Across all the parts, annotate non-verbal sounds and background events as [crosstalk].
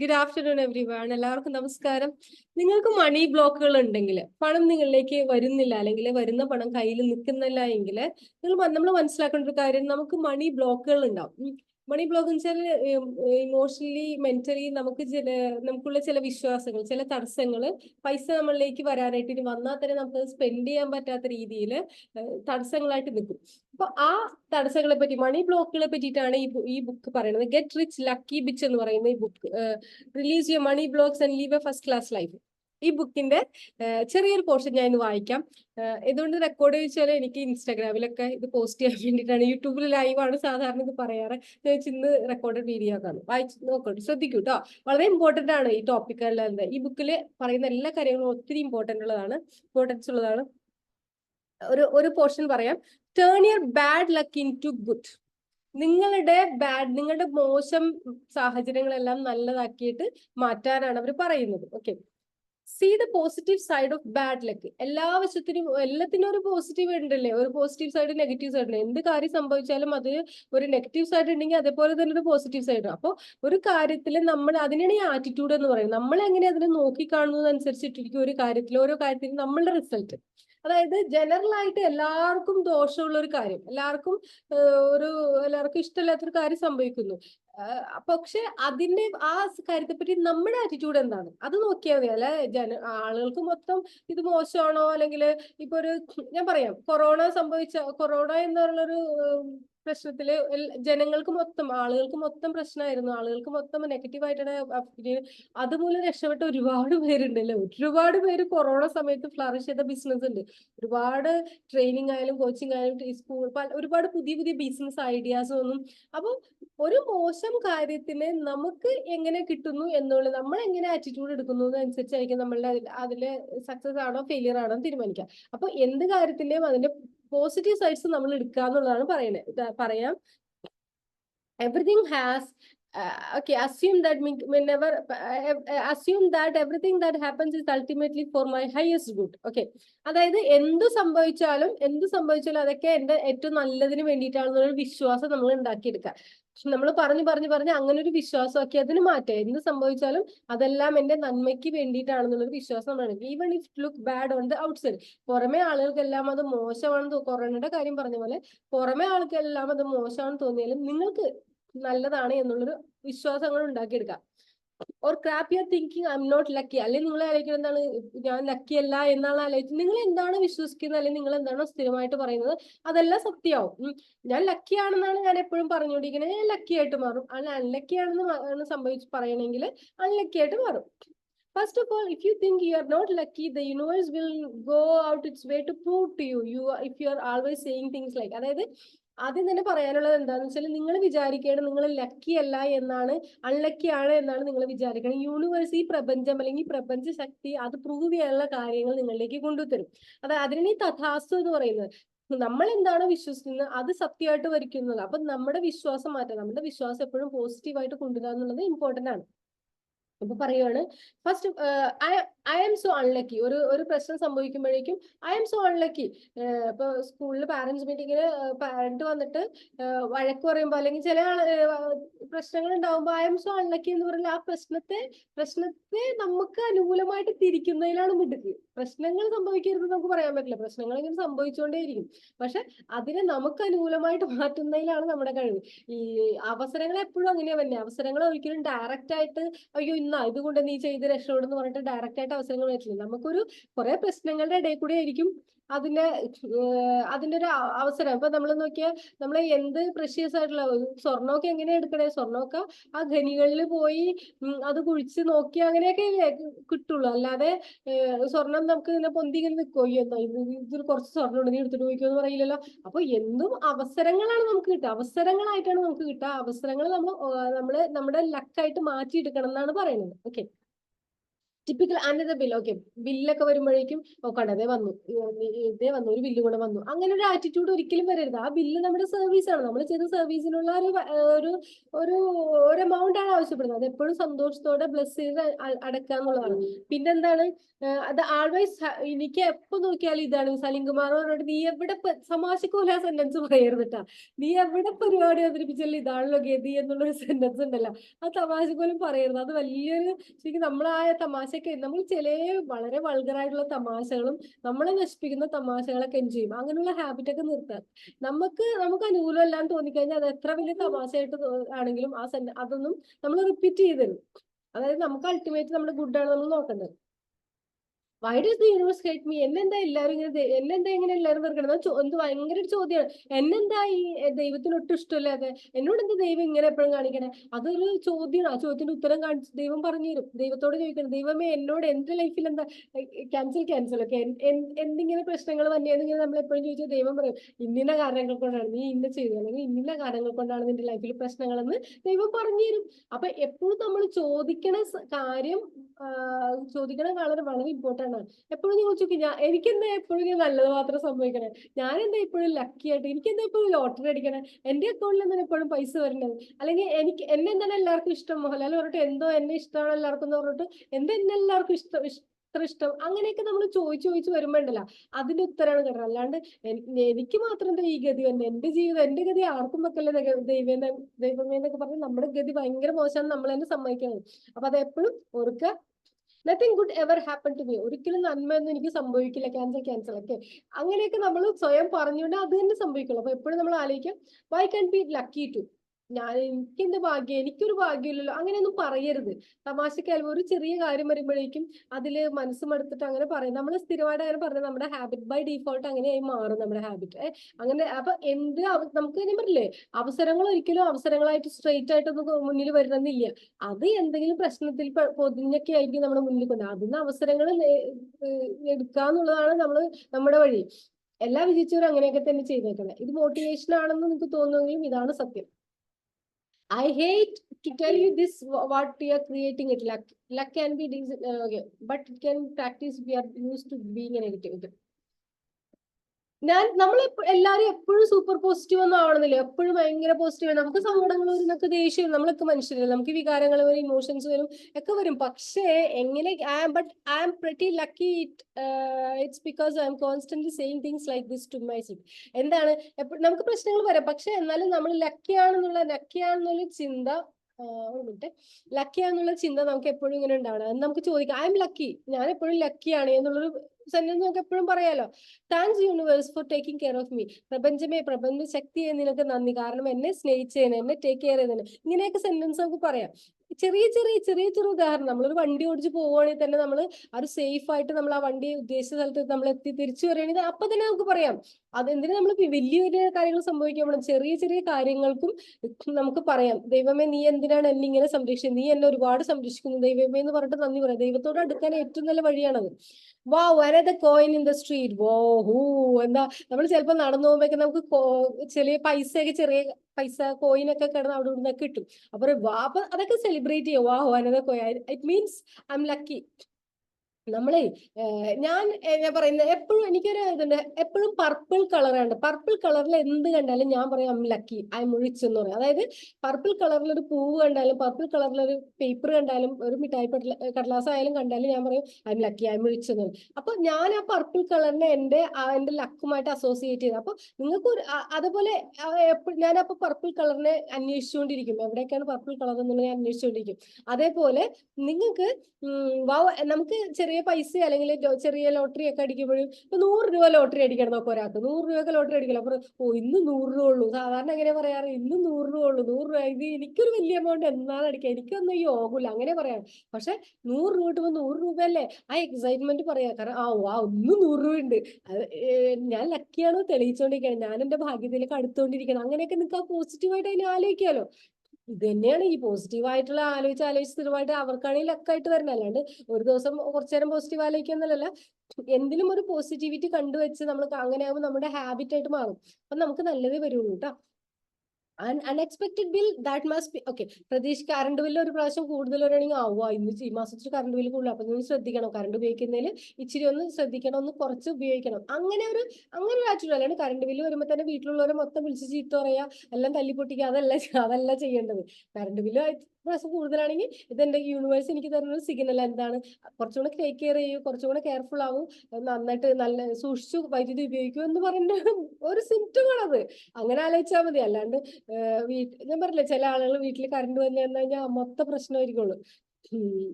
Good afternoon every one എല്ലാവർക്കും നമസ്കാരം. നിങ്ങൾക്ക് മണി ബ്ലോക്കുകൾ ഉണ്ടെങ്കിൽ പണം നിങ്ങളിലേക്ക് വരുന്നില്ല അല്ലെങ്കിൽ വരുന്ന പണം കയ്യിൽ നിൽക്കുന്നില്ല എങ്കിൽ നിങ്ങൾ നമ്മൾ മനസ്സിലാക്കേണ്ട ഒരു കാര്യം നമുക്ക് മണി ബ്ലോക്കുകൾ ഉണ്ടാവും. മണി ബ്ലോക്ക് എന്ന് വെച്ചാൽ ഇമോഷണലി മെന്റലി നമുക്ക് ചില നമുക്കുള്ള ചില വിശ്വാസങ്ങൾ ചില തടസ്സങ്ങൾ പൈസ നമ്മളിലേക്ക് വരാനായിട്ട് ഇനി വന്നാൽ തന്നെ നമുക്ക് സ്പെൻഡ് ചെയ്യാൻ പറ്റാത്ത രീതിയിൽ തടസ്സങ്ങളായിട്ട് നിൽക്കും. അപ്പൊ ആ തടസ്സങ്ങളെ പറ്റി മണി ബ്ലോക്കുകളെ പറ്റിയിട്ടാണ് ഈ ഈ ബുക്ക് പറയുന്നത്. ഗെറ്റ് റിച്ച് ലക്കി ബിച്ച് എന്ന് പറയുന്ന ഈ book release your money blocks and leave a first class life ഈ ബുക്കിന്റെ ചെറിയൊരു പോർഷൻ ഞാൻ ഇന്ന് വായിക്കാം എന്തുകൊണ്ട് റെക്കോർഡ് ചോദിച്ചാൽ എനിക്ക് ഇൻസ്റ്റാഗ്രാമിലൊക്കെ ഇത് പോസ്റ്റ് ചെയ്യാൻ വേണ്ടിയിട്ടാണ്. യൂട്യൂബിൽ ലൈവാണ് സാധാരണ ഇത് പറയാറ്. ഇന്ന് റെക്കോർഡഡ് വീഡിയോ ആണ് വായിച്ച് നോക്കട്ടെ ശ്രദ്ധിക്കൂ കേട്ടോ വളരെ ഇമ്പോർട്ടന്റ് ആണ് ഈ ടോപ്പിക്കെല്ലാം ഈ ബുക്കിൽ പറയുന്ന എല്ലാ കാര്യങ്ങളും ഒത്തിരി ഇമ്പോർട്ടന്റ് ഉള്ളതാണ് ഇമ്പോർട്ടൻസ് ഉള്ളതാണ്. ഒരു ഒരു പോർഷൻ പറയാം. Turn your bad luck into good നിങ്ങളുടെ ബാഡ് നിങ്ങളുടെ മോശം സാഹചര്യങ്ങളെല്ലാം നല്ലതാക്കിയിട്ട് മാറ്റാനാണ് അവർ പറയുന്നത്. Okay see the positive side of bad luck എല്ലാ വശത്തിനും എല്ലാത്തിനും ഒരു പോസിറ്റീവ് ഉണ്ടല്ലേ? ഒരു പോസിറ്റീവ് സൈഡ് നെഗറ്റീവ് സൈഡ് ഉണ്ട് എന്ത് കാര്യം സംഭവിച്ചാലും അത് ഒരു നെഗറ്റീവ് സൈഡ് ഉണ്ടെങ്കിൽ അതേപോലെ തന്നെ ഒരു പോസിറ്റീവ് സൈഡ് അപ്പോൾ ഒരു കാര്യത്തിൽ നമ്മൾ അതിനാണ് ഈ ആറ്റിറ്റ്യൂഡ് എന്ന് പറയുന്നത്. നമ്മൾ എങ്ങനെ അതിനെ നോക്കിക്കാണുന്നതനുസരിച്ചിട്ടിരിക്കും ഒരു കാര്യത്തിൽ ഓരോ കാര്യത്തിലും നമ്മളുടെ റിസൾട്ട് അതായത് ജനറൽ ആയിട്ട് എല്ലാവർക്കും ദോഷമുള്ള ഒരു കാര്യം എല്ലാവർക്കും ഒരു എല്ലാവർക്കും ഇഷ്ടമില്ലാത്തൊരു കാര്യം സംഭവിക്കുന്നു. പക്ഷെ അതിന്റെ ആ കാര്യത്തെ പറ്റി നമ്മുടെ ആറ്റിറ്റ്യൂഡ് എന്താണ്? അത് നോക്കിയാൽ മതി. അല്ലെ ജന ആളുകൾക്ക് മൊത്തം ഇത് മോശമാണോ? അല്ലെങ്കിൽ ഇപ്പൊ ഒരു ഞാൻ പറയാം കൊറോണ സംഭവിച്ച കൊറോണ എന്നുള്ളൊരു പ്രശ്നത്തിൽ ജനങ്ങൾക്ക് മൊത്തം ആളുകൾക്ക് മൊത്തം പ്രശ്നമായിരുന്നു ആളുകൾക്ക് മൊത്തം നെഗറ്റീവ് ആയിട്ടാണ് അതുപോലെ രക്ഷപ്പെട്ട ഒരുപാട് പേരുണ്ടല്ലോ? ഒരുപാട് പേര് കൊറോണ സമയത്ത് ഫ്ലറിഷ് ചെയ്ത ബിസിനസ് ഉണ്ട്. ഒരുപാട് ട്രെയിനിങ് ആയാലും കോച്ചിങ് ആയാലും സ്കൂൾ ഒരുപാട് പുതിയ പുതിയ ബിസിനസ് ഐഡിയാസ് ഒന്നും അപ്പൊ ഒരു മോശം കാര്യത്തിന് നമുക്ക് എങ്ങനെ കിട്ടുന്നു എന്നുള്ളത് നമ്മൾ എങ്ങനെ ആറ്റിറ്റ്യൂഡ് എടുക്കുന്നു അനുസരിച്ചായിരിക്കും നമ്മളുടെ അതിൽ സക്സസ് ആണോ ഫെയിലിയർ ആണോ തീരുമാനിക്കുക. അപ്പൊ എന്ത് കാര്യത്തിന്റെയും അതിന്റെ പോസിറ്റീവ് സൈഡ്സ് നമ്മൾ എടുക്കുക എന്നുള്ളതാണ് പറയുന്നത് പറയാം. Everything has okay assume that whenever uh, assume that everything that happens is ultimately for my highest good. Okay. അതായത് എന്ത് സംഭവിച്ചാലും എന്ത് സംഭവിച്ചാലും അതൊക്കെ എന്റെ ഏറ്റവും നല്ലതിന് വേണ്ടിയിട്ടാണെന്നൊരു വിശ്വാസം നമ്മൾ ഉണ്ടാക്കിയെടുക്കുക. നമ്മൾ പറഞ്ഞു പറഞ്ഞു പറഞ്ഞ് അങ്ങനെ ഒരു വിശ്വാസമാക്കി അതിന് മാറ്റാം. എന്ത് സംഭവിച്ചാലും അതെല്ലാം എന്റെ നന്മയ്ക്ക് വേണ്ടിയിട്ടാണെന്നുള്ളൊരു വിശ്വാസം നമ്മളാണ് even if look bad on the outside പുറമെ ആളുകൾക്കെല്ലാം അത് മോശമാണെന്ന് കൊറോണയുടെ കാര്യം പറഞ്ഞ പോലെ പുറമെ ആൾക്കെല്ലാം അത് മോശമാണെന്ന് തോന്നിയാലും നിങ്ങൾക്ക് നല്ലതാണ് എന്നുള്ളൊരു വിശ്വാസങ്ങൾ ഉണ്ടാക്കിയെടുക്കാം. Or crap your thinking I'm not lucky അല്ലെങ്കിൽ നിങ്ങൾ ആലോചിക്കുന്നത് എന്താണ് ഞാൻ ലക്കി അല്ല എന്നാണ് ആലോചിച്ചത് നിങ്ങൾ എന്താണ് വിശ്വസിക്കുന്നത്? അല്ലെങ്കിൽ നിങ്ങൾ എന്താണോ സ്ഥിരമായിട്ട് പറയുന്നത്? അതെല്ലാം സത്യമാവും. ഞാൻ ലക്കി ആണെന്നാണ് ഞാൻ എപ്പോഴും പറഞ്ഞുകൊണ്ടിരിക്കുന്നത്. ഞാൻ ലക്കി ആയിട്ട് മാറും. അല്ല അൺലക്കി ആണെന്ന് സംഭവിച്ച് പറയണമെങ്കിൽ അൺലക്കി ആയിട്ട് മാറും. First of all if you think you are not lucky the universe will go out its way to prove to you you if you are always saying things like, അതായത് ആദ്യം തന്നെ പറയാനുള്ളത് എന്താണെന്ന് വെച്ചാൽ നിങ്ങൾ വിചാരിക്കേണ്ടത് നിങ്ങൾ ലക്കി അല്ല എന്നാണ് അൺലക്കി ആണ് എന്നാണ് നിങ്ങൾ വിചാരിക്കണം. യൂണിവേഴ്സ് ഈ പ്രപഞ്ചം അല്ലെങ്കിൽ പ്രപഞ്ച ശക്തി അത് പ്രൂവ് ചെയ്യാനുള്ള കാര്യങ്ങൾ നിങ്ങളിലേക്ക് കൊണ്ടുതരും അത് അതിനാണ് ഈ തഥാസ്തു എന്ന് പറയുന്നത്. നമ്മൾ എന്താണോ വിശ്വസിക്കുന്നത് അത് സത്യമായിട്ട് വരയ്ക്കുന്നത്. അപ്പൊ നമ്മുടെ വിശ്വാസം മാറ്റാം. നമ്മുടെ വിശ്വാസം എപ്പോഴും പോസിറ്റീവായിട്ട് കൊണ്ടുവരാന്നുള്ളത് ഇമ്പോർട്ടന്റ് ആണ്. ഇപ്പൊ പറയുവാണ്. First I M so unlucky ഒരു ഒരു പ്രശ്നം സംഭവിക്കുമ്പോഴേക്കും ഐ എം സോ അൺലക്കി ഇപ്പൊ സ്കൂളിൽ പാരന്റ്സ് മീറ്റിങ്ങിന് പാരന്റ് വന്നിട്ട് വഴക്ക് പറയുമ്പോൾ അല്ലെങ്കിൽ ചില പ്രശ്നങ്ങൾ ഉണ്ടാവുമ്പോൾ ഐ എം സോ അൺലക്കി എന്ന് പറഞ്ഞാൽ ആ പ്രശ്നത്തെ പ്രശ്നത്തെ നമുക്ക് അനുകൂലമായിട്ട് തിരിക്കുന്നതിലാണ് മിടുക്ക്. പ്രശ്നങ്ങൾ സംഭവിക്കരുത് നമുക്ക് പറയാൻ പറ്റില്ല. പ്രശ്നങ്ങൾ ഇങ്ങനെ സംഭവിച്ചുകൊണ്ടേയിരിക്കും. പക്ഷെ അതിനെ നമുക്ക് അനുകൂലമായിട്ട് മാറ്റുന്നതിലാണ് നമ്മുടെ കഴിവ്. ഈ അവസരങ്ങൾ എപ്പോഴും അങ്ങനെയാ തന്നെ അവസരങ്ങൾ ഒരിക്കലും ഡയറക്റ്റ് ആയിട്ട് അയ്യോ ഇന്നാ ഇതുകൊണ്ട് നീ ചെയ്ത് രക്ഷപ്പെടുന്നു പറഞ്ഞിട്ട് ഡയറക്റ്റ് ആയിട്ട് അവസരങ്ങൾ പറ്റില്ല നമുക്കൊരു കുറെ പ്രശ്നങ്ങളുടെ ഇടയിൽ കൂടെ ആയിരിക്കും അതിന്റെ അതിന്റെ ഒരു അവസരം. ഇപ്പൊ നമ്മൾ നോക്കിയാൽ നമ്മൾ എന്ത് പ്രഷ്യസ് ആയിട്ടുള്ള സ്വർണമൊക്കെ എങ്ങനെ എടുക്കണേ? സ്വർണമൊക്കെ ആ ഖനികളിൽ പോയി അത് കുഴിച്ച് നോക്കി അങ്ങനെയൊക്കെ കിട്ടുള്ളൂ. അല്ലാതെ സ്വർണം നമുക്ക് ഇങ്ങനെ പൊന്തി ഇങ്ങനെ നിൽക്കോ എന്നോ ഇതിൽ കുറച്ച് സ്വർണം ഉണ്ട് നീ എടുത്തിട്ട് പോയിക്കോ എന്ന് പറയില്ലല്ലോ. അപ്പൊ എന്തും അവസരങ്ങളാണ് നമുക്ക് കിട്ടുക. അവസരങ്ങളായിട്ടാണ് നമുക്ക് കിട്ടുക. അവസരങ്ങൾ നമ്മൾ നമ്മൾ നമ്മുടെ ലക്കായിട്ട് മാറ്റിയെടുക്കണം എന്നാണ് പറയുന്നത്. Okay. Typical another bill okay ബില്ലൊക്കെ വരുമ്പോഴേക്കും ഓ അതേ വന്നു. ഇതേ വന്നു ഒരു ബില്ല് കൂടെ വന്നു. അങ്ങനെ ഒരു ആറ്റിറ്റ്യൂഡ് ഒരിക്കലും വരരുത്. ആ ബില്ല് നമ്മുടെ സർവീസ് ആണ്. നമ്മൾ ചെയ്ത സർവീസിനുള്ള ഒരു ഒരു ഒരു ഒരു എമൗണ്ട് ആണ് ആവശ്യപ്പെടുന്നത്. അത് എപ്പോഴും സന്തോഷത്തോടെ ബ്ലസ് ചെയ്ത് അടക്കുക എന്നുള്ളതാണ്. പിന്നെന്താണ്? അത് ആൾവൈസ് എനിക്ക് എപ്പോ നോക്കിയാലും ഇതാണ്. സലിംകുമാർ പറഞ്ഞിട്ട് നീ എവിടെ സമാശിക്കൂല സെന്റൻസ് പറയരുത് കേട്ടാ നീ എവിടെ പരിപാടി അവതരിപ്പിച്ചാലും ഇതാണല്ലോ ഗതി എന്നുള്ളൊരു സെന്റൻസ് ഉണ്ടല്ലോ. ആ തമാശ പോലും പറയരുത്. അത് വലിയൊരു ശരിക്കും നമ്മളായ തമാശയൊക്കെ നമ്മൾ ചില വളരെ വൾഗറായിട്ടുള്ള തമാശകളും നമ്മളെ നശിപ്പിക്കുന്ന തമാശകളൊക്കെ എൻജോയ് ചെയ്യും? അങ്ങനെയുള്ള ഹാബിറ്റ് ഒക്കെ നിർത്താൻ നമുക്ക് നമുക്ക് അനുകൂലമല്ലാന്ന് തോന്നിക്കഴിഞ്ഞാൽ അത് എത്ര വലിയ തമാശയായിട്ട് ആണെങ്കിലും ആ സെൻ അതൊന്നും നമ്മൾ റിപ്പീറ്റ് ചെയ്തു തരും അതായത് നമുക്ക് അൾട്ടിമേറ്റ് നമ്മുടെ ആണ് നമ്മൾ നോക്കേണ്ടത്. Why does universe hate me എന്നെന്താ എല്ലാവരും ഇങ്ങനെ എന്നെന്താ ഇങ്ങനെ എല്ലാവരും വെറുക്കണം എന്ന് ഭയങ്കര ഒരു ചോദ്യമാണ് എന്നെന്താ ഈ ദൈവത്തിന് ഒട്ടും ഇഷ്ടമില്ലാതെ? എന്നോട് എന്താ ദൈവം ഇങ്ങനെ എപ്പോഴും കാണിക്കണേ? അതൊരു ചോദ്യമാണ് ആ ചോദ്യത്തിന്റെ ഉത്തരം കാണിച്ച് ദൈവം പറഞ്ഞു തരും. ദൈവത്തോട് ചോദിക്കണം. ദൈവമേ എന്നോട് എന്റെ ലൈഫിൽ എന്താ? ക്യാൻസൽ ക്യാൻസൽ ഒക്കെ. എന്തിങ്ങനെ പ്രശ്നങ്ങൾ വന്നെയെന്നിങ്ങനെ നമ്മൾ എപ്പോഴും ചോദിച്ചാൽ ദൈവം പറയും ഇന്നിന്ന കാരണങ്ങൾ കൊണ്ടാണ് നീ ഇന്ന ചെയ്തു അല്ലെങ്കിൽ ഇന്നിന്ന കാരണങ്ങൾ കൊണ്ടാണ് നിന്റെ ലൈഫിൽ പ്രശ്നങ്ങളെന്ന് ദൈവം പറഞ്ഞു തരും. അപ്പൊ എപ്പോഴും നമ്മൾ ചോദിക്കണ കാര്യം ആ, ചോദിക്കണ വളരെ വളരെ ഇമ്പോർട്ടന്റ് ആണ്. എപ്പോഴും നിങ്ങൾ ചോദിക്കും ഞാൻ എനിക്കെന്താ എപ്പോഴും ഇങ്ങനെ നല്ലത് മാത്രം സംഭവിക്കണേ? ഞാൻ എന്താ എപ്പോഴും ലക്കി ആയിട്ട്? എനിക്ക് എന്താ ഇപ്പോഴും ലോട്ടറി അടിക്കണേ? എന്റെ അക്കൗണ്ടിൽ എന്താണ് എപ്പോഴും പൈസ വരുന്നത് അല്ലെങ്കിൽ എനിക്ക് എന്നെ എന്താണ് എല്ലാവർക്കും ഇഷ്ടം? മോഹൻലാൽ പറഞ്ഞിട്ട് എന്തോ എന്നെ ഇഷ്ടമാണ് എല്ലാവർക്കും എന്ന് പറഞ്ഞിട്ട് എന്താ എന്നെ എല്ലാവർക്കും ഇഷ്ടം ഇഷ്- ഇത്ര ഇഷ്ടം? അങ്ങനെയൊക്കെ നമ്മൾ ചോദിച്ചു ചോദിച്ചു വരുമ്പോണ്ടല്ല അതിന്റെ ഉത്തരമാണ് കിട്ടണം അല്ലാണ്ട് എനിക്ക് മാത്രം എന്താ ഈ ഗതി തന്നെ എന്റെ ജീവിതം എന്റെ ഗതി ആർക്കും വെക്കല്ലേ ദൈവം ദൈവമേ എന്നൊക്കെ പറഞ്ഞ് നമ്മുടെ ഗതി ഭയങ്കര മോശമാണ് നമ്മൾ തന്നെ സമ്മതിക്കുന്നത് അപ്പൊ അത് എപ്പോഴും ഓർക്കുക nothing good ever happen to me ഒരിക്കലും നന്മയൊന്നും എനിക്ക് സംഭവിക്കില്ല. ക്യാൻസൽ ക്യാൻസൽ ഒക്കെ. അങ്ങനെയൊക്കെ നമ്മൾ സ്വയം പറഞ്ഞുകൊണ്ട് അത് തന്നെ സംഭവിക്കുള്ളൂ. അപ്പൊ എപ്പോഴും നമ്മൾ ആലോചിക്കാം why can be lucky to ഞാൻ എനിക്ക് എന്റെ ഭാഗ്യം? എനിക്കൊരു ഭാഗ്യമില്ലല്ലോ. അങ്ങനെയൊന്നും പറയരുത്. തമാശക്കാലും ഒരു ചെറിയ കാര്യം വരുമ്പോഴേക്കും അതിൽ മനസ്സ് മടുത്തിട്ട് അങ്ങനെ പറയും. നമ്മൾ സ്ഥിരമായിട്ട് അങ്ങനെ പറഞ്ഞാൽ നമ്മുടെ ഹാബിറ്റ് ബൈ ഡീഫോൾട്ട് അങ്ങനെയായി മാറും നമ്മുടെ ഹാബിറ്റ് അങ്ങനെ അപ്പൊ എന്ത് നമുക്ക് ഇനി പറഞ്ഞില്ലേ അവസരങ്ങൾ ഒരിക്കലും അവസരങ്ങളായിട്ട് സ്ട്രെയിറ്റ് ആയിട്ടൊന്നും മുന്നിൽ വരണമെന്നില്ല അത് എന്തെങ്കിലും പ്രശ്നത്തിൽ പൊതിഞ്ഞൊക്കെ ആയിരിക്കും നമ്മുടെ മുന്നിൽ കൊണ്ട് അതിന് അവസരങ്ങൾ എടുക്കുക എന്നുള്ളതാണ് നമ്മൾ നമ്മുടെ വഴി. എല്ലാ വിജയിച്ചവരും അങ്ങനെയൊക്കെ തന്നെ ചെയ്തേക്കണേ. ഇത് മോട്ടിവേഷൻ ആണെന്ന് നിങ്ങൾക്ക് തോന്നുമെങ്കിലും ഇതാണ് സത്യം. I hate to tell you this what we are creating it. Luck luck can be uh, okay, but it can practice we are used to being a negative. ഞാൻ നമ്മൾ എല്ലാരും എപ്പോഴും സൂപ്പർ പോസിറ്റീവ് ഒന്നും ആവണമെന്നില്ല. എപ്പോഴും ഭയങ്കര പോസിറ്റീവ് നമുക്ക് സങ്കടങ്ങൾ വരും നമുക്ക് ദേഷ്യം. നമ്മളൊക്കെ മനുഷ്യരില്ല? നമുക്ക് വികാരങ്ങൾ വരും ഇമോഷൻസ് വരും ഒക്കെ വരും. പക്ഷേ എങ്ങനെ I am but I am pretty lucky it it's because I'm constant same things like this to myself എന്താണ്? എപ്പോഴും നമുക്ക് പ്രശ്നങ്ങൾ വരാം. പക്ഷെ എന്നാലും നമ്മൾ ലക്കി ആണെന്നുള്ള ചിന്ത ഒരു മിനിറ്റ് ലക്കി ആണെന്നുള്ള ചിന്ത നമുക്ക് എപ്പോഴും ഇങ്ങനെ ഉണ്ടാവണം. നമുക്ക് ചോദിക്കാം. ഐ എം ലക്കി ഞാൻ എപ്പോഴും ലക്കിയാണ് എന്നുള്ളൊരു സെന്റൻസ് നമുക്ക് എപ്പോഴും പറയാലോ? Thanks universe for taking care of me പ്രപഞ്ചമേ പ്രപഞ്ച ശക്തിയെ നിനക്ക് നന്ദി. കാരണം എന്നെ സ്നേഹിച്ചതിന് എന്നെ ടേക്ക് കെയർ ചെയ്തതിന്. ഇങ്ങനെയൊക്കെ സെന്റൻസ് നമുക്ക് പറയാം. ചെറിയ ചെറിയ ചെറിയ ചെറിയ ഉദാഹരണം. നമ്മളൊരു വണ്ടി ഓടിച്ച് പോവുകയാണെങ്കിൽ തന്നെ നമ്മൾ അത് സേഫ് ആയിട്ട് നമ്മൾ ആ വണ്ടി ഉദ്ദേശിച്ച സ്ഥലത്ത് നമ്മൾ എത്തി തിരിച്ചു വരികയാണെങ്കിൽ അപ്പൊ തന്നെ നമുക്ക് പറയാം. അതെന്തിനു നമ്മൾ വലിയ വലിയ കാര്യങ്ങൾ സംഭവിക്കാൻ പോകണം ചെറിയ ചെറിയ കാര്യങ്ങൾക്കും നമുക്ക് പറയാം. ദൈവമേ നീ എന്തിനാണ് എന്നെ ഇങ്ങനെ സംരക്ഷിച്ചത്? നീ എന്നെ ഒരുപാട് സംരക്ഷിക്കുന്നു. ദൈവമേ എന്ന് പറഞ്ഞിട്ട് നന്ദി പറയാം. ദൈവത്തോട് അടുക്കാൻ ഏറ്റവും നല്ല വഴിയാണത്. വാ വര the coin in the street വോ ഹൂ എന്താ നമ്മൾ ചിലപ്പോൾ നടന്നു പോകുമ്പോഴൊക്കെ നമുക്ക് ചെറിയ പൈസയൊക്കെ ചെറിയ പൈസ കോയിനൊക്കെ കിടന്ന് അവിടെ ഇവിടുന്ന് കിട്ടും. അപ്പൊ അപ്പൊ അതൊക്കെ സെലിബ്രേറ്റ് ചെയ്യും. വാ വനത coin it means I'm lucky നമ്മളെ ഞാൻ ഞാൻ പറയുന്നത് എപ്പോഴും എനിക്കൊരു ഇതുണ്ട്. എപ്പോഴും പർപ്പിൾ കളറാണ് പർപ്പിൾ കളറിൽ എന്ത് കണ്ടാലും ഞാൻ പറയും ലക്കി ഐ മുഴിച്ചെന്ന് പറയും. അതായത് പർപ്പിൾ കളറിൽ ഒരു പൂവ് കണ്ടാലും പർപ്പിൾ കളറിൽ ഒരു പേപ്പർ കണ്ടാലും ഒരു മിഠായി കടലാസ് ആയാലും കണ്ടാലും ഞാൻ പറയും ഐം ലക്കി ഐ മുഴിച്ചെന്ന് പറയും. അപ്പൊ ഞാൻ ആ പർപ്പിൾ കളറിനെ എന്റെ എന്റെ ലക്കുമായിട്ട് അസോസിയേറ്റ് ചെയ്ത്. അപ്പൊ നിങ്ങൾക്ക് ഒരു അതുപോലെ ഞാൻ അപ്പൊ പർപ്പിൾ കളറിനെ അന്വേഷിച്ചുകൊണ്ടിരിക്കും എവിടെയൊക്കെയാണ് പർപ്പിൾ കളർ എന്നുള്ളത് ഞാൻ അന്വേഷിച്ചുകൊണ്ടിരിക്കും അതേപോലെ നിങ്ങൾക്ക് നമുക്ക് ചെറിയ പൈസ അല്ലെങ്കിൽ ചെറിയ ലോട്ടറി ഒക്കെ അടിക്കുമ്പോഴും ഇപ്പൊ നൂറ് രൂപ ലോട്ടറി അടിക്കണം നോക്കാം ഒരാൾക്ക്. നൂറ് രൂപയൊക്കെ ലോട്ടറി അടിക്കില്ല അപ്പൊ ഓ ഇന്ന് നൂറ് രൂപ ഉള്ളൂ. സാധാരണ എങ്ങനെ പറയാറ് ഇന്ന് നൂറ് രൂപ ഉള്ളൂ നൂറ് രൂപ. ഇത് എനിക്കൊരു വലിയ എമൗണ്ട് എന്നാണ് അടിക്കുക എനിക്കൊന്നും യോഗമില്ല. അങ്ങനെ പറയാം പക്ഷെ നൂറ് രൂപ കിട്ടുമ്പോൾ നൂറ് രൂപയല്ലേ? ആ എക്സൈറ്റ്മെന്റ് പറയാ. കാരണം ആ വാ ഒന്ന് നൂറ് രൂപ ഉണ്ട് ഞാൻ ലക്കിയാണോ തെളിയിച്ചോണ്ടിരിക്കണം. ഞാൻ എന്റെ ഭാഗ്യത്തിലേക്ക് അടുത്തോണ്ടിരിക്കണം. അങ്ങനെയൊക്കെ നിങ്ങൾക്ക് ആ പോസിറ്റീവായിട്ട് അതിനെ ആലോചിക്കാലോ? ഇത് തന്നെയാണ്. ഈ പോസിറ്റീവ് ആയിട്ടുള്ള ആലോചിച്ച് ആലോചിച്ച് സ്ഥിരമായിട്ട് അവർക്കാണെങ്കിൽ ലക്കായിട്ട് വരണം അല്ലാണ്ട് ഒരു ദിവസം കുറച്ചു നേരം പോസിറ്റീവ് ആലോചിക്കുന്നല്ല എന്തിലും ഒരു പോസിറ്റിവിറ്റി കണ്ടുവച്ച് നമ്മൾ അങ്ങനെ ആകുമ്പോൾ നമ്മുടെ ഹാബിറ്റ് ആയിട്ട് മാറും. അപ്പൊ നമുക്ക് നല്ലതേ വരുള്ളൂ കേട്ടോ unexpected bill that must be okay പ്രതീക്ഷ കറണ്ട് ബില്ല് ഒരു പ്രാവശ്യം കൂടുതൽ വരികയാണെങ്കിൽ ആവുക ഇന്ന് ഈ മാസത്തിൽ കറണ്ട് ബില്ല് കൂടുതൽ അപ്പൊ നിങ്ങൾ ശ്രദ്ധിക്കണം കറണ്ട് ഉപയോഗിക്കുന്നതിൽ ഇച്ചിരി ഒന്ന് ശ്രദ്ധിക്കണം ഒന്ന് കുറച്ച് ഉപയോഗിക്കണം. അങ്ങനെ ഒരു അങ്ങനെ ഒരു ആറ്റിറ്റ്യൂഡ് അല്ലാണ്ട് കറണ്ട് ബില്ല് വരുമ്പോൾ തന്നെ വീട്ടിലുള്ളവരെ മൊത്തം വിളിച്ച് ചീത്ത പറയാ എല്ലാം തല്ലിപ്പൊട്ടിക്കുക അതല്ല അതല്ല ചെയ്യേണ്ടത്. കറണ്ട് ബില്ല് പ്രാവശ്യം കൂടുതലാണെങ്കിൽ ഇതെന്റെ യൂണിവേഴ്സ് എനിക്ക് തരുന്ന ഒരു സിഗ്നൽ എന്താണ്? കുറച്ചുകൂടെ ടേക്ക് കെയർ ചെയ്യൂ കുറച്ചുകൂടെ കെയർഫുൾ ആവും നന്നായിട്ട് നല്ല സൂക്ഷിച്ചു വൈദ്യുതി ഉപയോഗിക്കൂ എന്ന് പറയുന്ന ഒരു സിംറ്റം ആണത്. അങ്ങനെ ആലോചിച്ചാൽ മതി. അല്ലാണ്ട് ഞാൻ പറഞ്ഞില്ല ചില ആളുകൾ വീട്ടിൽ കറണ്ട് വന്നു കഴിഞ്ഞാൽ മൊത്തം പ്രശ്നമായിരിക്കുള്ളൂ.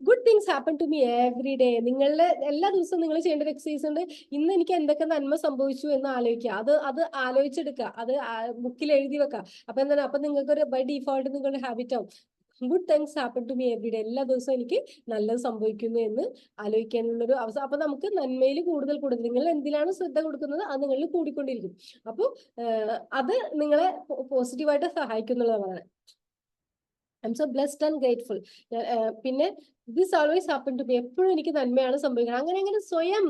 Good things happen to me every day നിങ്ങളുടെ എല്ലാ ദിവസവും നിങ്ങൾ ചെയ്യേണ്ട ഒരു എക്സസൈസ് ഉണ്ട്. ഇന്ന് എനിക്ക് എന്തൊക്കെ നന്മ സംഭവിച്ചു എന്ന് ആലോചിക്കുക. അത് അത് ആലോചിച്ചെടുക്കുക. അത് ബുക്കിൽ എഴുതി വെക്കുക. അപ്പൊ എന്താണ്? അപ്പൊ നിങ്ങൾക്ക് ഒരു ബൈ ഡിഫോൾട്ട് നിങ്ങളുടെ ഹാബിറ്റ് ആവും. Good things happen to me every day എല്ലാ ദിവസവും എനിക്ക് നല്ലത് സംഭവിക്കുന്നു എന്ന് ആലോചിക്കാനുള്ളൊരു അവസ്ഥ അപ്പൊ നമുക്ക് നന്മയിൽ കൂടുതൽ കൂടുതൽ നിങ്ങൾ എന്തിനാണ് ശ്രദ്ധ കൊടുക്കുന്നത് അത് നിങ്ങളിൽ കൂടിക്കൊണ്ടിരിക്കും. അപ്പോൾ അത് നിങ്ങളെ പോസിറ്റീവായിട്ട് സഹായിക്കുന്നുള്ളതാണ്. I am so blessed and grateful പിന്നെ this always happen to be എപ്പോഴും എനിക്ക് നന്മയാണ് സംഭവിക്കുന്നത്. അങ്ങനെ അങ്ങനെ സ്വയം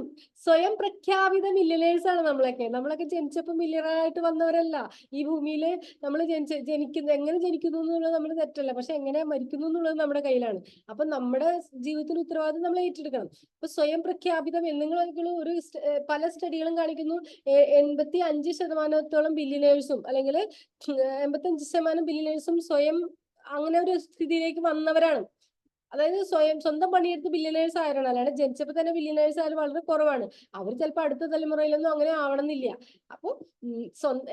സ്വയം പ്രഖ്യാപിത മില്ലിയനേഴ്സ് ആണ് നമ്മളൊക്കെ. നമ്മളൊക്കെ ജനിച്ചപ്പോൾ മില്ലിയറായിട്ട് വന്നവരല്ല. ഈ ഭൂമിയിൽ നമ്മൾ ജനിച്ച ജനിക്കുന്ന എങ്ങനെ ജനിക്കുന്നു എന്നുള്ളത് നമ്മുടെ തെറ്റല്ല. പക്ഷെ എങ്ങനെ മരിക്കുന്നു എന്നുള്ളത് നമ്മുടെ കയ്യിലാണ്. അപ്പൊ നമ്മുടെ ജീവിതത്തിന് ഉത്തരവാദിത്വം നമ്മൾ ഏറ്റെടുക്കണം. ഇപ്പൊ സ്വയം പ്രഖ്യാപിതം നിങ്ങൾ ഒരു പല സ്റ്റഡികളും കാണിക്കുന്നു. എൺപത്തി അഞ്ച് ശതമാനത്തോളം ബില്ലിനേഴ്സും അല്ലെങ്കിൽ എൺപത്തി അഞ്ച് ശതമാനം ബില്ലിനേഴ്സും സ്വയം അങ്ങനെ ഒരു സ്ഥിതിയിലേക്ക് വന്നവരാണ്. അതായത് സ്വയം സ്വന്തം പണിയെടുത്ത് ബില്യനേഴ്സ് ആയിരണം അല്ലാണ്ട് ജനിച്ചപ്പോൾ തന്നെ ബില്യനേഴ്സ് ആയാലും വളരെ കുറവാണ്. അവർ ചിലപ്പോൾ അടുത്ത തലമുറയിലൊന്നും അങ്ങനെ ആവണമെന്നില്ല. അപ്പോൾ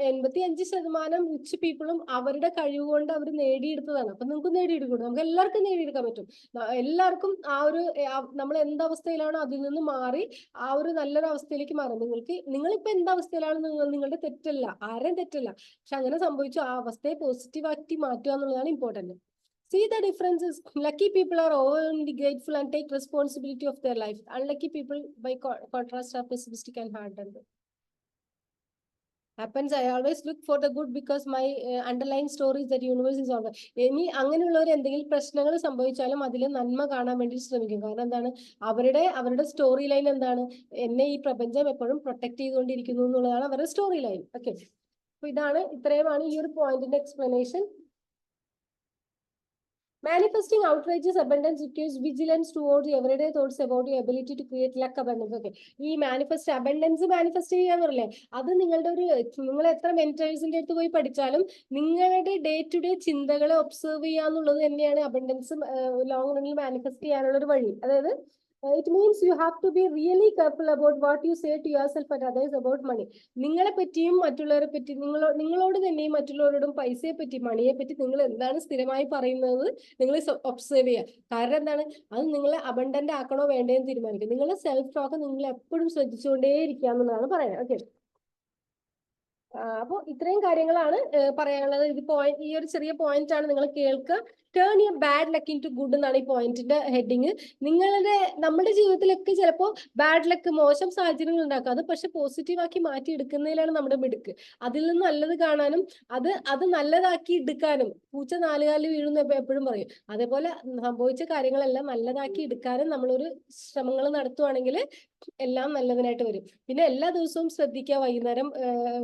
എൺപത്തി അഞ്ച് ശതമാനം റിച്ച് പീപ്പിളും അവരുടെ കഴിവ് കൊണ്ട് അവർ നേടിയെടുത്തതാണ്. അപ്പൊ നമുക്ക് നേടിയെടുക്കണം നമുക്ക് എല്ലാവർക്കും നേടിയെടുക്കാൻ പറ്റും. എല്ലാവർക്കും ആ ഒരു നമ്മൾ എന്തവസ്ഥയിലാണോ അതിൽ നിന്ന് മാറി ആ ഒരു നല്ലൊരു അവസ്ഥയിലേക്ക് മാറും. നിങ്ങൾക്ക് നിങ്ങളിപ്പോ എന്തവസ്ഥയിലാണ് നിങ്ങൾ നിങ്ങളുടെ തെറ്റല്ല. ആരെയും തെറ്റല്ല. പക്ഷെ അങ്ങനെ സംഭവിച്ചു. ആ അവസ്ഥയെ പോസിറ്റീവാക്കി മാറ്റുക എന്നുള്ളതാണ് important See the differences. Lucky people are overwhelmingly grateful and take responsibility of their life. Unlucky people, by co contrast, are pessimistic and hardened. always look for the good because my uh, underlying story is that universe is over ഇനി അങ്ങനെയുള്ളവർ എന്തെങ്കിലും പ്രശ്നങ്ങൾ സംഭവിച്ചാലും അതിൽ നന്മ കാണാൻ വേണ്ടി ശ്രമിക്കും കാരണം എന്താണ് അവരുടെ അവരുടെ സ്റ്റോറി ലൈൻ എന്താണ് എന്നെ ഈ പ്രപഞ്ചം എപ്പോഴും പ്രൊട്ടക്ട് ചെയ്തുകൊണ്ടിരിക്കുന്നു എന്നുള്ളതാണ് അവരുടെ സ്റ്റോറി ലൈൻ ഓക്കെ അപ്പൊ ഇതാണ് ഇത്രയുമാണ് ഈ ഒരു പോയിന്റിന്റെ explanation Manifesting outrageous abundance requires vigilance towards everyday thoughts about your ability to create luck abundance. Okay. ഈ മാനിഫെസ്റ്റ് അബൻഡൻസ് മാനിഫെസ്റ്റ് പറയില്ലേ അത് നിങ്ങളുടെ ഒരു നിങ്ങൾ എത്ര മെന്റേഴ്സിന്റെ അടുത്ത് പോയി പഠിച്ചാലും നിങ്ങളുടെ ഡേ ടു ഡേ ചിന്തകളെ ഒബ്സർവ് ചെയ്യാന്നുള്ളത് തന്നെയാണ് അബൻഡൻസ് ലോങ് റണ്ണിൽ മാനിഫെസ്റ്റ് ചെയ്യാനുള്ള ഒരു വഴി അതായത് it means you have to be really careful about what you say to yourself and others about money നിങ്ങളെ പറ്റിയും മറ്റുള്ളവരെ പറ്റി നിങ്ങളോ നിങ്ങളോട് തന്നെയും മറ്റുള്ളവരോടും പൈസയെ പറ്റി മണിയെ പറ്റി നിങ്ങൾ എന്താണ് സ്ഥിരമായി പറയുന്നത്? നിങ്ങൾ ഒബ്സർവ് ചെയ്യുക. കാരണം എന്താണ്? അത് നിങ്ങളെ അബണ്ടന്റ് ആക്കണോ വേണ്ടേന്ന് തീരുമാനിക്കും നിങ്ങളുടെ സെൽഫ് ടോക്ക് നിങ്ങൾ എപ്പോഴും ശ്രദ്ധിച്ചുകൊണ്ടേ ഇരിക്കുക എന്നുള്ളതാണ് പറയുന്നത്. ഓക്കെ അപ്പോൾ ഇത്രയും കാര്യങ്ങളാണ് പറയാനുള്ളത്. ഇത് പോയിന്റ് ഈ ഒരു ചെറിയ പോയിന്റ് ആണ് നിങ്ങൾ കേൾക്കുക. Turn your bad luck into good എന്നാണ് ഈ പോയിന്റിന്റെ ഹെഡിങ് നിങ്ങളുടെ നമ്മുടെ ജീവിതത്തിലൊക്കെ ചിലപ്പോൾ ബാഡ് ലക്ക് മോശം സാഹചര്യങ്ങൾ ഉണ്ടാക്കുക അത് പക്ഷെ പോസിറ്റീവ് ആക്കി മാറ്റി എടുക്കുന്നതിലാണ് നമ്മുടെ മിടുക്ക്. അതിൽ നിന്ന് നല്ലത് കാണാനും അത് അത് നല്ലതാക്കി എടുക്കാനും. പൂച്ച നാലുകാലിൽ വീഴുന്ന എപ്പോഴും പറയും. അതേപോലെ സംഭവിച്ച കാര്യങ്ങളെല്ലാം നല്ലതാക്കി എടുക്കാനും നമ്മളൊരു ശ്രമങ്ങൾ നടത്തുവാണെങ്കിൽ എല്ലാം നല്ലതിനായിട്ട് വരും. പിന്നെ എല്ലാ ദിവസവും ശ്രദ്ധിക്കുക. വൈകുന്നേരം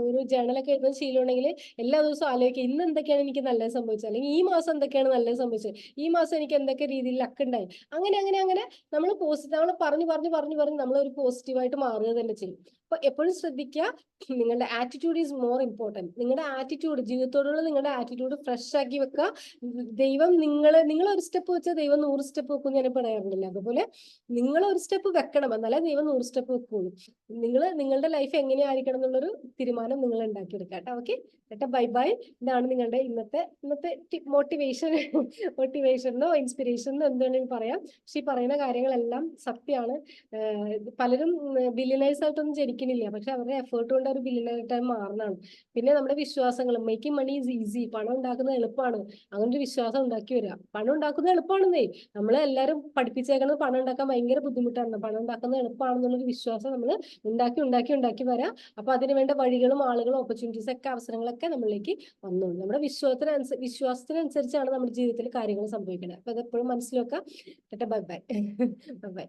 ഒരു ജേണലൊക്കെ എഴുതുന്ന ശീലമുണ്ടെങ്കിൽ എല്ലാ ദിവസവും ആലോചിക്കുക. ഇന്ന് എന്തൊക്കെയാണ് എനിക്ക് നല്ലത് സംഭവിച്ചത്? അല്ലെങ്കിൽ ഈ മാസം എന്തൊക്കെയാണ് നല്ലത് സംഭവിച്ചത്. ഈ മാസം എനിക്ക് എന്തൊക്കെ രീതിയിൽ ലക്ക് ഉണ്ടായി? അങ്ങനെ അങ്ങനെ അങ്ങനെ നമ്മൾ പോസിറ്റീവ് നമ്മൾ പറഞ്ഞു പറഞ്ഞു പറഞ്ഞു പറഞ്ഞ് നമ്മൾ ഒരു പോസിറ്റീവായിട്ട് മാറുക തന്നെ ചെയ്യും. അപ്പൊ എപ്പോഴും ശ്രദ്ധിക്കുക നിങ്ങളുടെ ആറ്റിറ്റ്യൂഡ് ഈസ് മോർ ഇമ്പോർട്ടന്റ് നിങ്ങളുടെ ആറ്റിറ്റ്യൂഡ് ജീവിതത്തോടുള്ള നിങ്ങളുടെ ആറ്റിറ്റ്യൂഡ് ഫ്രഷ് ആക്കി വെക്കുക ദൈവം നിങ്ങൾ നിങ്ങൾ ഒരു സ്റ്റെപ്പ് വെച്ചാൽ ദൈവം നൂറ് സ്റ്റെപ്പ് വെക്കും ഞാൻ പറയാറില്ല അതുപോലെ നിങ്ങൾ ഒരു സ്റ്റെപ്പ് വെക്കണം എന്നാലേ ദൈവം നൂറ് സ്റ്റെപ്പ് വെക്കുള്ളൂ. നിങ്ങൾ നിങ്ങളുടെ ലൈഫ് എങ്ങനെയായിരിക്കണം എന്നുള്ളൊരു തീരുമാനം നിങ്ങൾ ഉണ്ടാക്കിയെടുക്കുക കേട്ടോ. ഓക്കെ കേട്ടോ? ബൈ ബൈ ഇതാണ് നിങ്ങളുടെ ഇന്നത്തെ ഇന്നത്തെ മോട്ടിവേഷൻ മോട്ടിവേഷനോ ഇൻസ്പിറേഷനോ എന്തുവേണമെങ്കിലും പറയാം. പക്ഷെ ഈ പറയുന്ന കാര്യങ്ങളെല്ലാം സത്യമാണ്. പലരും ബില്യനൈസ് ആയിട്ടൊന്നും ജനിക്കണില്ല പക്ഷെ അവരുടെ എഫേർട്ട് കൊണ്ട് അവർ ബില്ലിനായിട്ടായി മാറുന്നതാണ്. പിന്നെ നമ്മുടെ വിശ്വാസങ്ങൾ മേക്കിംഗ് മണി ഈസ് ഈസി പണം ഉണ്ടാക്കുന്നത് എളുപ്പമാണ്. അങ്ങനെ ഒരു വിശ്വാസം ഉണ്ടാക്കി വരിക പണം ഉണ്ടാക്കുന്നത് എളുപ്പമാണെന്നേ. നമ്മളെ എല്ലാവരും പഠിപ്പിച്ചേക്കുന്നത് പണം ഉണ്ടാക്കാൻ ഭയങ്കര ബുദ്ധിമുട്ടാണ്. പണം ഉണ്ടാക്കുന്നത് എളുപ്പമാണെന്നുള്ളൊരു വിശ്വാസം നമ്മൾ ഉണ്ടാക്കി ഉണ്ടാക്കി ഉണ്ടാക്കി വരാം. അപ്പൊ അതിനുവേണ്ട വഴികളും ആളുകളും ഓപ്പർച്യൂണിറ്റീസ് ഒക്കെ അവസരങ്ങളൊക്കെ നമ്മളിലേക്ക് വന്നോളൂ. നമ്മുടെ വിശ്വാസത്തിനനുസരിച്ച് വിശ്വാസത്തിനനുസരിച്ചാണ് നമ്മുടെ ജീവിതത്തിൽ കാര്യങ്ങൾ സംഭവിക്കുന്നത് അപ്പൊ അതെപ്പോഴും മനസ്സിലാക്കാം ബൈ ബൈ. [laughs] Bye bye.